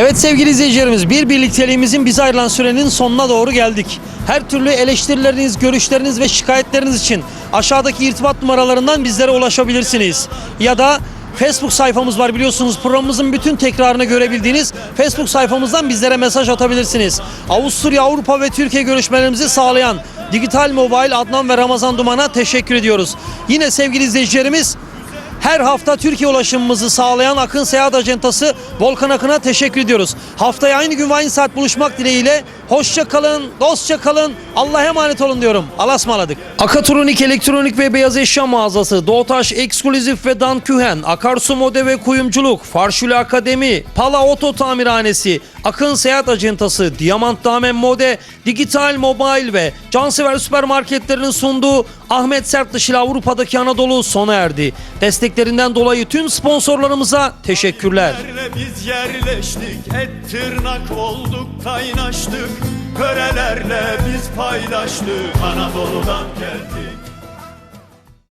Evet sevgili izleyicilerimiz bir birlikteliğimizin bize ayrılan sürenin sonuna doğru geldik. Her türlü eleştirileriniz, görüşleriniz ve şikayetleriniz için aşağıdaki irtibat numaralarından bizlere ulaşabilirsiniz. Ya da Facebook sayfamız var biliyorsunuz programımızın bütün tekrarını görebildiğiniz Facebook sayfamızdan bizlere mesaj atabilirsiniz. Avusturya, Avrupa ve Türkiye görüşmelerimizi sağlayan Digital Mobile Adnan ve Ramazan Duman'a teşekkür ediyoruz. Yine sevgili izleyicilerimiz her hafta Türkiye ulaşımımızı sağlayan Akın Seyahat Acentası Volkan Akın'a teşekkür ediyoruz. Haftaya aynı gün ve aynı saat buluşmak dileğiyle hoşça kalın, dostça kalın, Allah'a emanet olun diyorum. Allah'a ısmarladık. Akatronik Elektronik ve Beyaz Eşya Mağazası, Doğutaş Ekskluzif ve Dan Kühen, Akarsu Mode ve Kuyumculuk, Farşule Akademi, Pala Oto Tamirhanesi, Akın Seyahat Acentası, Diamant Damen Mode, Digital Mobile ve Cansever Süpermarketlerinin sunduğu Ahmet Sertdış ile Avrupa'daki Anadolu sona erdi. Desteklerinden dolayı tüm sponsorlarımıza teşekkürler. Biz yerleştik, et tırnak olduk, kaynaştık. Körelerle biz paylaştık, Anadolu'dan geldik.